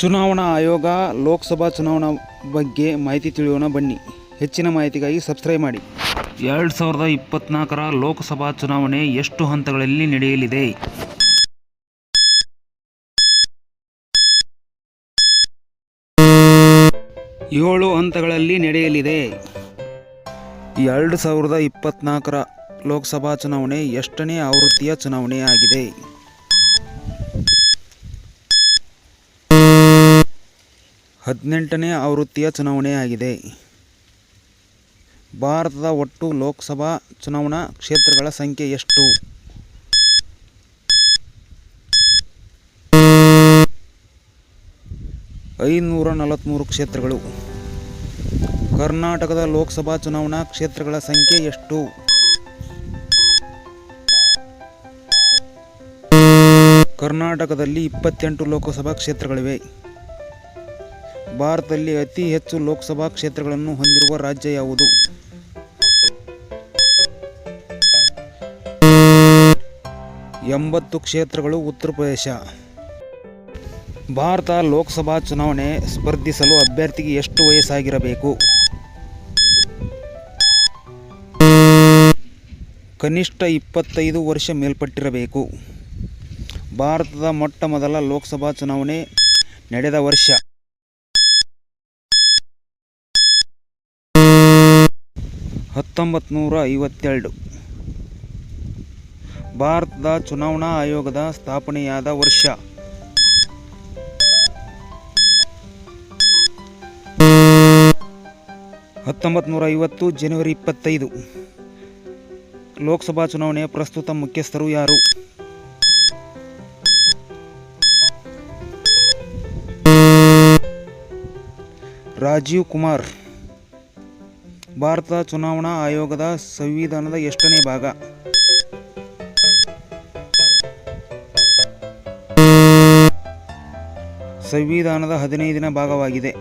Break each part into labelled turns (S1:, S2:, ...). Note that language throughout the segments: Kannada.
S1: ಚುನಾವಣಾ ಆಯೋಗ ಲೋಕಸಭಾ ಚುನಾವಣಾ ಬಗ್ಗೆ ಮಾಹಿತಿ ತಿಳಿಯೋಣ ಬನ್ನಿ. ಹೆಚ್ಚಿನ ಮಾಹಿತಿಗಾಗಿ ಸಬ್ಸ್ಕ್ರೈಬ್ ಮಾಡಿ. ಎರಡು ಸಾವಿರದ ಇಪ್ಪತ್ನಾಲ್ಕರ ಲೋಕಸಭಾ ಚುನಾವಣೆ ಎಷ್ಟು ಹಂತಗಳಲ್ಲಿ ನಡೆಯಲಿದೆ? ಏಳು ಹಂತಗಳಲ್ಲಿ ನಡೆಯಲಿದೆ. ಎರಡು ಸಾವಿರದ ಇಪ್ಪತ್ನಾಲ್ಕರ ಲೋಕಸಭಾ ಚುನಾವಣೆ ಎಷ್ಟನೇ ಆವೃತ್ತಿಯ ಚುನಾವಣೆ ಹದಿನೆಂಟನೇ ಆವೃತ್ತಿಯ ಚುನಾವಣೆ ಆಗಿದೆ. ಭಾರತದ ಒಟ್ಟು ಲೋಕಸಭಾ ಚುನಾವಣಾ ಕ್ಷೇತ್ರಗಳ ಸಂಖ್ಯೆ ಎಷ್ಟು? ಐನೂರ ನಲವತ್ತ್ಮೂರು ಕ್ಷೇತ್ರಗಳು. ಕರ್ನಾಟಕದ ಲೋಕಸಭಾ ಚುನಾವಣಾ ಕ್ಷೇತ್ರಗಳ ಸಂಖ್ಯೆ ಎಷ್ಟು? ಕರ್ನಾಟಕದಲ್ಲಿ ಇಪ್ಪತ್ತೆಂಟು ಲೋಕಸಭಾ ಕ್ಷೇತ್ರಗಳಿವೆ. ಭಾರತದಲ್ಲಿ ಅತಿ ಹೆಚ್ಚು ಲೋಕಸಭಾ ಕ್ಷೇತ್ರಗಳನ್ನು ಹೊಂದಿರುವ ರಾಜ್ಯ ಯಾವುದು? ಎಂಬತ್ತು ಕ್ಷೇತ್ರಗಳು ಉತ್ತರ ಪ್ರದೇಶ. ಭಾರತ ಲೋಕಸಭಾ ಚುನಾವಣೆ ಸ್ಪರ್ಧಿಸಲು ಅಭ್ಯರ್ಥಿಗೆ ಎಷ್ಟು ವಯಸ್ಸಾಗಿರಬೇಕು? ಕನಿಷ್ಠ ಇಪ್ಪತ್ತೈದು ವರ್ಷ ಮೇಲ್ಪಟ್ಟಿರಬೇಕು. ಭಾರತದ ಮೊಟ್ಟ ಮೊದಲ ಲೋಕಸಭಾ ಚುನಾವಣೆ ನಡೆದ ವರ್ಷ. ಹತ್ತೊಂಬತ್ತು ನೂರ ಐವತ್ತೆರಡು ಭಾರತದ ಚುನಾವಣಾ ಆಯೋಗದ ಸ್ಥಾಪನೆಯಾದ ವರ್ಷ. ಹತ್ತೊಂಬತ್ತು ನೂರ ಐವತ್ತು ಜನವರಿ ಇಪ್ಪತ್ತೈದು. ಲೋಕಸಭಾ ಚುನಾವಣೆಯ ಪ್ರಸ್ತುತ ಮುಖ್ಯಸ್ಥರು ಯಾರು? ರಾಜೀವ್ ಕುಮಾರ್. ಭಾರತ ಚುನಾವಣಾ ಆಯೋಗದ ಸಂವಿಧಾನದ ಎಷ್ಟನೇ ಭಾಗ? ಸಂವಿಧಾನದ ಹದಿನೈದನೇ ಭಾಗವಾಗಿದೆ.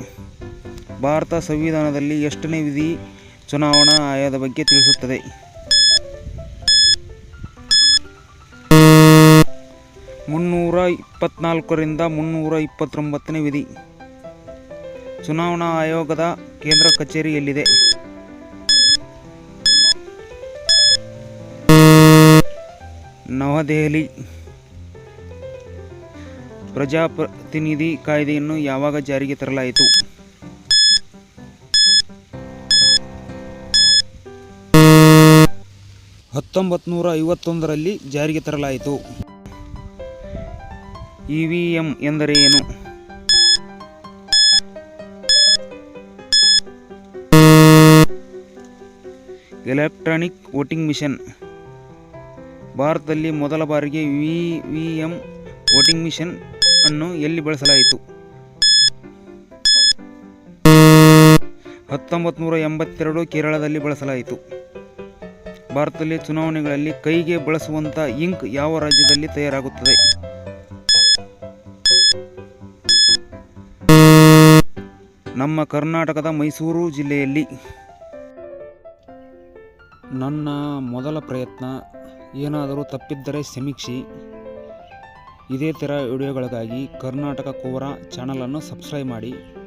S1: ಭಾರತ ಸಂವಿಧಾನದಲ್ಲಿ ಎಷ್ಟನೇ ವಿಧಿ ಚುನಾವಣಾ ಆಯೋಗದ ಬಗ್ಗೆ ತಿಳಿಸುತ್ತದೆ? ಮುನ್ನೂರ ಇಪ್ಪತ್ನಾಲ್ಕರಿಂದ ಮುನ್ನೂರ ಇಪ್ಪತ್ತೊಂಬತ್ತನೇ ವಿಧಿ. ಚುನಾವಣಾ ಆಯೋಗದ ಕೇಂದ್ರ ಕಚೇರಿ ನವದೆಹಲಿ. ಪ್ರಜಾಪ್ರತಿನಿಧಿ ಕಾಯ್ದೆಯನ್ನು ಯಾವಾಗ ಜಾರಿಗೆ ತರಲಾಯಿತು? ಹತ್ತೊಂಬತ್ತು ನೂರ ಐವತ್ತೊಂದರಲ್ಲಿ ಜಾರಿಗೆ ತರಲಾಯಿತು. ಇ ವಿ ಎಂ ಎಂದರೆ ಏನು? Electronic voting machine. ಭಾರತದಲ್ಲಿ ಮೊದಲ ಬಾರಿಗೆ V V M voting machine ಅನ್ನು ಎಲ್ಲಿ ಬಳಸಲಾಯಿತು? ಹತ್ತೊಂಬತ್ತು ನೂರ ಎಂಬತ್ತೆರಡು ಕೇರಳದಲ್ಲಿ ಬಳಸಲಾಯಿತು. ಭಾರತದಲ್ಲಿ ಚುನಾವಣೆಗಳಲ್ಲಿ ಕೈಗೆ ಬಳಸುವಂಥ ಇಂಕ್ ಯಾವ ರಾಜ್ಯದಲ್ಲಿ ತಯಾರಾಗುತ್ತದೆ? ನಮ್ಮ ಕರ್ನಾಟಕದ ಮೈಸೂರು ಜಿಲ್ಲೆಯಲ್ಲಿ. ನನ್ನ ಮೊದಲ ಪ್ರಯತ್ನ ಏನಾದರೂ ತಪ್ಪಿದ್ದರೆ ಸಮೀಕ್ಷಿ. ಇದೇ ಥರ ವಿಡಿಯೋಗಳಿಗಾಗಿ ಕರ್ನಾಟಕ ಕೋರ ಚಾನಲನ್ನು ಸಬ್ಸ್ಕ್ರೈಬ್ ಮಾಡಿ.